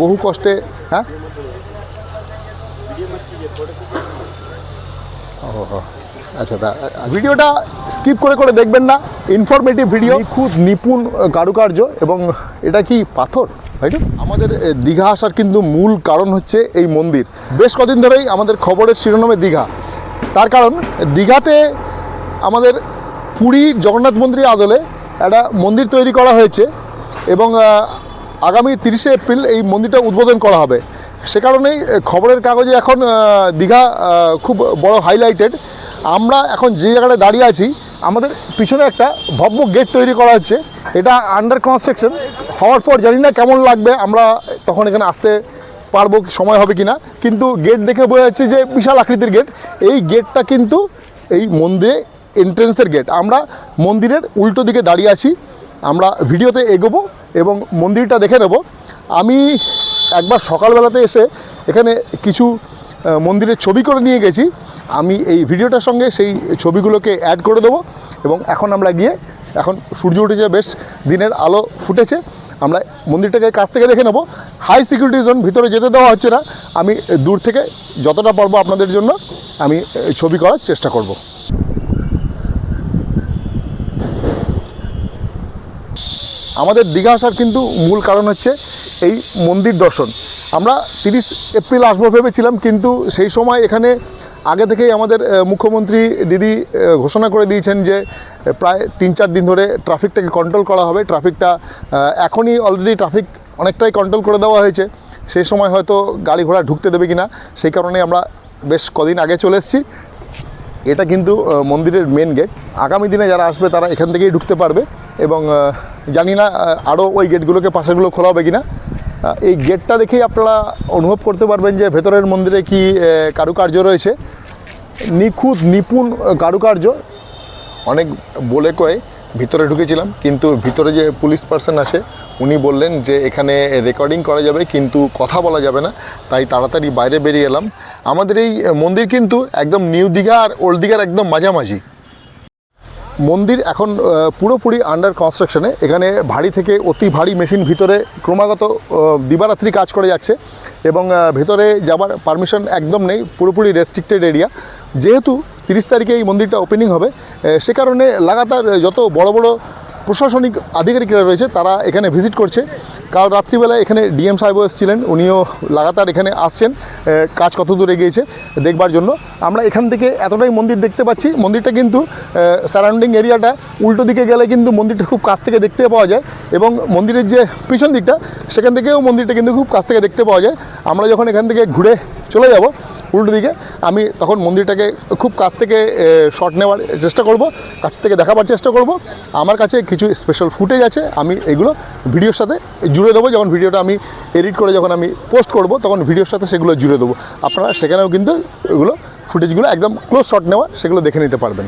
বহু কষ্টে হ্যাঁ? ও আচ্ছা তা ভিডিওটা স্কিপ করে করে দেখবেন না। ইনফরমেটিভ ভিডিও খুব নিপুণ কারুকার্য এবং এটা কি পাথর? তাই তো? আমাদের দীঘা আসার কিন্তু মূল কারণ হচ্ছে এই মন্দির। বেশ কদিন ধরেই আমাদের খবরের শিরোনামে দীঘা। তার কারণ দীঘাতে আমাদের পুরী জগন্নাথ মন্দিরের আদলে একটা মন্দির তৈরি করা হয়েছে এবং আগামী তিরিশে এপ্রিল এই মন্দিরটা উদ্বোধন করা হবে। সে কারণেই খবরের কাগজে এখন দীঘা খুব বড় হাইলাইটেড আমরা এখন যে জায়গাটায় দাঁড়িয়ে আছি, আমাদের পিছনে একটা ভব্য গেট তৈরি করা হচ্ছে। এটা আন্ডার কনস্ট্রাকশন হওয়ার পর জানি না কেমন লাগবে, আমরা তখন এখানে আসতে পারব সময় হবে কিনা। কিন্তু গেট দেখে বোঝা যাচ্ছে যে বিশাল আকৃতির গেট এই গেটটা কিন্তু এই মন্দিরে এন্ট্রেন্সের গেট আমরা মন্দিরের উল্টো দিকে দাঁড়িয়ে আছি। আমরা ভিডিওতে এগোবো। এবং মন্দিরটা দেখে নেব। আমি একবার সকালবেলাতে এসে এখানে কিছু মন্দিরের ছবি করে নিয়ে গেছি। আমি এই ভিডিওটার সঙ্গে সেই ছবিগুলোকে অ্যাড করে দেবো এবং এখন আমরা গিয়ে, এখন সূর্য উঠেছে, বেশ দিনের আলো ফুটেছে। আমরা মন্দিরটাকে কাছ থেকে দেখে নেব। হাই সিকিউরিটি জোন ভিতরে যেতে দেওয়া হচ্ছে না। আমি দূর থেকে যতটা পারব আপনাদের জন্য আমি ছবি করার চেষ্টা করব। আমাদের দীঘা আসার কিন্তু মূল কারণ হচ্ছে এই মন্দির দর্শন। আমরা তিরিশ এপ্রিল আসব ভেবেছিলাম, কিন্তু সেই সময় এখানে আগে থেকেই আমাদের মুখ্যমন্ত্রী দিদি ঘোষণা করে দিয়েছেন যে প্রায় তিন চার দিন ধরে ট্রাফিকটাকে কন্ট্রোল করা হবে। ট্রাফিকটা এখনই অলরেডি ট্রাফিক অনেকটাই কন্ট্রোল করে দেওয়া হয়েছে। সেই সময় হয়তো গাড়ি ঘোড়া ঢুকতে দেবে কিনা, সেই কারণে আমরা বেশ কদিন আগে চলে এসেছি। এটা কিন্তু মন্দিরের মেন গেট আগামী দিনে যারা আসবে, তারা এখান থেকেই ঢুকতে পারবে এবং জানি না আরও ওই গেটগুলোকে পাশেগুলো খোলা হবে কিনা। আহ, এই গেটটা দেখেই আপনারা অনুভব করতে পারবেন যে ভেতরের মন্দিরে কি কারুকার্য রয়েছে। নিখুঁত নিপুণ কারুকার্য। অনেক বলে কয়ে ভিতরে ঢুকেছিলাম কিন্তু ভিতরে যে পুলিশ পার্সন আসে উনি বললেন যে এখানে রেকর্ডিং করা যাবে কিন্তু কথা বলা যাবে না তাই তাড়াতাড়ি বাইরে বেরিয়ে এলাম। আমাদের এই মন্দির কিন্তু একদম নিউ দীঘা আর ওল্ড দীঘার একদম মাঝামাঝি। মন্দির এখন পুরোপুরি আন্ডার কনস্ট্রাকশনে এখানে ভারী থেকে অতি ভারী মেশিন ভিতরে ক্রমাগত দিবারাত্রি কাজ করে যাচ্ছে এবং ভিতরে যাবার পারমিশন একদম নেই, পুরোপুরি রেস্ট্রিক্টেড এরিয়া যেহেতু তিরিশ তারিখে এই মন্দিরটা ওপেনিং হবে সে কারণে লাগাতার যত বড় বড় প্রশাসনিক আধিকারিকরা রয়েছে, তারা এখানে ভিজিট করছে। কাল রাত্রিবেলায় এখানে ডিএম সাহেবও এসেছিলেন, উনিও লাগাতার এখানে আসছেন কাজ কত দূর এগিয়েছে দেখবার জন্য। আমরা এখান থেকে এতটাই মন্দির দেখতে পাচ্ছি, মন্দিরটা কিন্তু সারাউন্ডিং এরিয়াটা উল্টো দিকে গেলে কিন্তু মন্দিরটা খুব কাছ থেকে দেখতে পাওয়া যায় এবং মন্দিরের যে পিছন দিকটা, সেখান থেকেও মন্দিরটা কিন্তু খুব কাছ থেকে দেখতে পাওয়া যায়। আমরা যখন এখান থেকে ঘুরে চলে যাব উল্টো দিকে, আমি তখন মন্দিরটাকে খুব কাছ থেকে শট নেওয়ার চেষ্টা করব, কাছ থেকে দেখাবার চেষ্টা করব। আমার কাছে কিছু স্পেশাল ফুটেজ আছে, আমি এগুলো ভিডিওর সাথে জুড়ে দেবো। যখন ভিডিওটা আমি এডিট করে যখন আমি পোস্ট করব, তখন ভিডিওর সাথে সেগুলো জুড়ে দেবো। আপনারা সেখানেও কিন্তু এগুলো ফুটেজগুলো একদম ক্লোজ শট নেওয়া, সেগুলো দেখে নিতে পারবেন।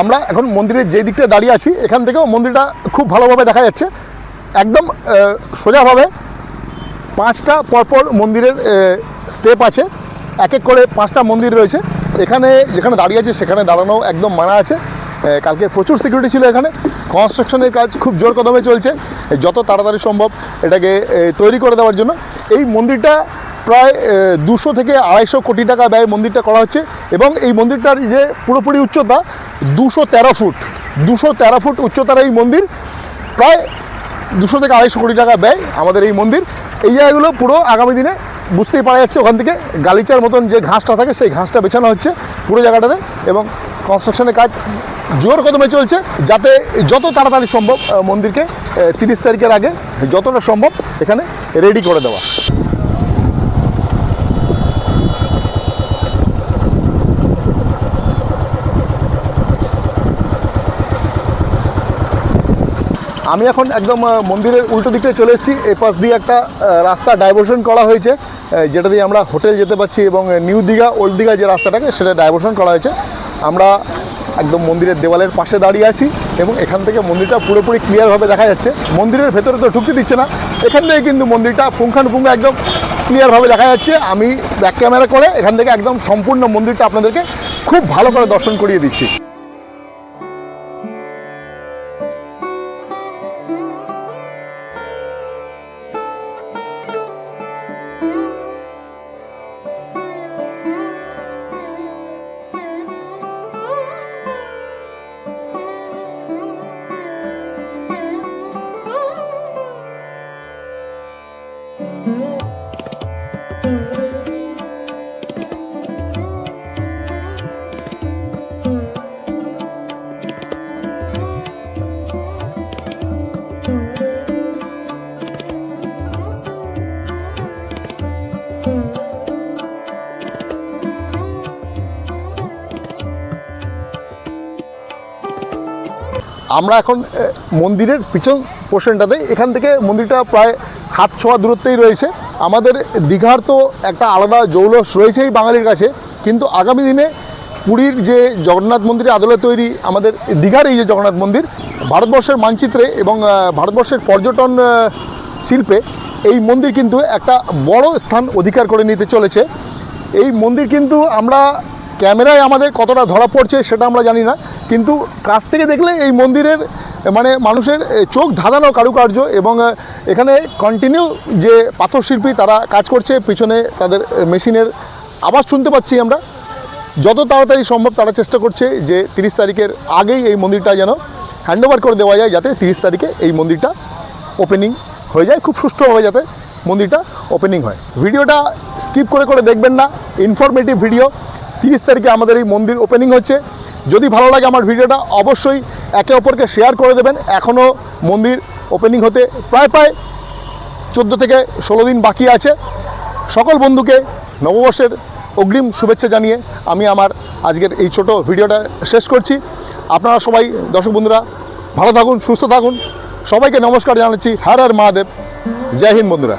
আমরা এখন মন্দিরের যে দিকটা দাঁড়িয়ে আছি, এখান থেকেও মন্দিরটা খুব ভালোভাবে দেখা যাচ্ছে। একদম সোজাভাবে পাঁচটা পরপর মন্দিরের স্টেপ আছে। এক এক করে পাঁচটা মন্দির রয়েছে। এখানে যেখানে দাঁড়িয়ে আছে, সেখানে দাঁড়ানো একদম মানা আছে। কালকে প্রচুর সিকিউরিটি ছিল এখানে। কনস্ট্রাকশনের কাজ খুব জোর কদমে চলছে। যত তাড়াতাড়ি সম্ভব এটাকে তৈরি করে দেওয়ার জন্য। এই মন্দিরটা প্রায় দুশো থেকে আড়াইশো কোটি টাকা ব্যয় মন্দিরটা করা হচ্ছে। এবং এই মন্দিরটার যে পুরোপুরি উচ্চতা দুশো তেরো ফুট, দুশো তেরো ফুট উচ্চতার এই মন্দির, প্রায় দুশো থেকে আড়াইশো কোটি টাকা ব্যয় আমাদের এই মন্দির। এই জায়গাগুলো পুরো আগামী দিনে বুঝতেই পারা যাচ্ছে ওখান থেকে। গালিচার মতন যে ঘাসটা থাকে, সেই ঘাসটা বেছানো হচ্ছে পুরো জায়গাটাতে এবং কনস্ট্রাকশনের কাজ জোর কদমে চলছে যাতে যত তাড়াতাড়ি সম্ভব মন্দিরকে তিরিশ তারিখের আগে যতটা সম্ভব এখানে রেডি করে দেওয়া। আমি এখন একদম মন্দিরের উল্টো দিকটা চলে এসেছি। এই পাশ দিয়ে একটা রাস্তা ডাইভার্সন করা হয়েছে। যেটা দিয়ে আমরা হোটেল যেতে পারছি এবং নিউ দীঘা ওল্ড দীঘা যে রাস্তাটাকে, সেটা ডাইভার্সন করা হয়েছে। আমরা একদম মন্দিরের দেওয়ালের পাশে দাঁড়িয়ে আছি এবং এখান থেকে মন্দিরটা পুরোপুরি ক্লিয়ারভাবে দেখা যাচ্ছে। মন্দিরের ভেতরে তো ঢুকতে দিচ্ছে না। এখান থেকে কিন্তু মন্দিরটা পুঙ্খানুপুঙ্খ একদম ক্লিয়ারভাবে দেখা যাচ্ছে। আমি ব্যাক ক্যামেরা করে এখান থেকে একদম সম্পূর্ণ মন্দিরটা আপনাদেরকে খুব ভালো করে দর্শন করিয়ে দিচ্ছি। আমরা এখন মন্দিরের পিছন পোর্শনটাতে এখান থেকে মন্দিরটা প্রায় হাত ছোঁয়া দূরত্বেই রয়েছে। আমাদের দীঘার তো একটা আলাদা জৌলস রয়েছেই বাঙালির কাছে, কিন্তু আগামী দিনে পুরীর যে জগন্নাথ মন্দিরের আদলে তৈরি আমাদের দীঘার এই যে জগন্নাথ মন্দির, ভারতবর্ষের মানচিত্রে এবং ভারতবর্ষের পর্যটন শিল্পে এই মন্দির কিন্তু একটা বড় স্থান অধিকার করে নিতে চলেছে। এই মন্দির কিন্তু আমরা ক্যামেরায় আমাদের কতটা ধরা পড়ছে সেটা আমরা জানি না, কিন্তু কাছ থেকে দেখলে এই মন্দিরের মানে মানুষের চোখ ধাঁধানো কারুকার্য এবং এখানে কন্টিনিউ যে পাথরশিল্পী তারা কাজ করছে, পিছনে তাদের মেশিনের আওয়াজ শুনতে পাচ্ছি আমরা। যত তাড়াতাড়ি সম্ভব তারা চেষ্টা করছে যে তিরিশ তারিখের আগেই এই মন্দিরটা যেন হ্যান্ডওভার করে দেওয়া যায়, যাতে তিরিশ তারিখে এই মন্দিরটা ওপেনিং হয়ে যায়, খুব সুষ্ঠুভাবে যাতে মন্দিরটা ওপেনিং হয়। ভিডিওটা স্কিপ করে করে দেখবেন না ইনফরমেটিভ ভিডিও তিরিশ তারিখে আমাদের এই মন্দির ওপেনিং হচ্ছে। যদি ভালো লাগে আমার ভিডিওটা, অবশ্যই একে অপরকে শেয়ার করে দেবেন। এখনও মন্দির ওপেনিং হতে প্রায় প্রায় চোদ্দ থেকে ষোলো দিন বাকি আছে। সকল বন্ধুকে নববর্ষের অগ্রিম শুভেচ্ছা জানিয়ে আমি আমার আজকের এই ছোট ভিডিওটা শেষ করছি। আপনারা সবাই, দর্শক বন্ধুরা, ভালো থাকুন, সুস্থ থাকুন। সবাইকে নমস্কার জানাচ্ছি। হর আর মহাদেব। জয় হিন্দ বন্ধুরা।